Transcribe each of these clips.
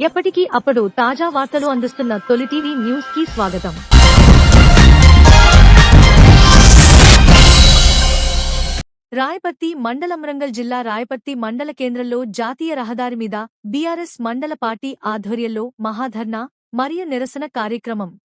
ఎప్పటికీ అప్పుడు తాజా వార్తలు అందిస్తున్న తొలి టీవీ న్యూస్కి స్వాగతం. రాయపత్తి మండల మండలంరంగల్ జిల్లా రాయపత్తి మండల కేంద్రంలో జాతీయ రహదారి మీద బీఆర్ఎస్ మండల పార్టీ ఆధ్వర్యంలో మహాధర్నా మరియు నిరసన కార్యక్రమం.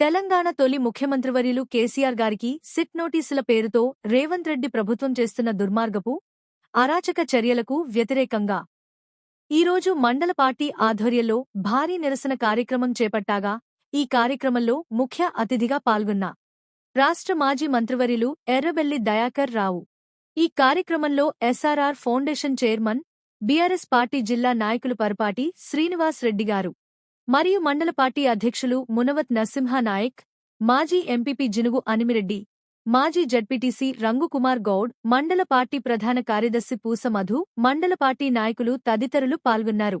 తెలంగాణ తొలి ముఖ్యమంత్రివర్యులు కేసీఆర్ గారికి సిట్ నోటీసుల పేరుతో రేవంత్ రెడ్డి ప్రభుత్వం చేస్తున్న దుర్మార్గపు అరాచక చర్యలకు వ్యతిరేకంగా ఈరోజు మండల పార్టీ ఆధ్వర్యంలో భారీ నిరసన కార్యక్రమం చేపట్టాగా ఈ కార్యక్రమంలో ముఖ్య అతిథిగా పాల్గొన్న రాష్ట్ర మాజీ మంత్రివర్యులు ఎర్రబెల్లి దయాకర్ రావు. ఈ కార్యక్రమంలో SRR foundation chairman BRS party జిల్లా నాయకులు పరపాటి శ్రీనివాస్ రెడ్డి గారు. మరియు మండల పార్టీ అధ్యక్షులు మునవత్ నరసింహానాయక్ మాజీ ఎంపీపీ జినుగు అనిమిరెడ్డి మాజీ జడ్పీటీసీ రంగుకుమార్ గౌడ్ మండల పార్టీ ప్రధాన కార్యదర్శి పూస మధు మండల పార్టీ నాయకులు తదితరులు పాల్గొన్నారు.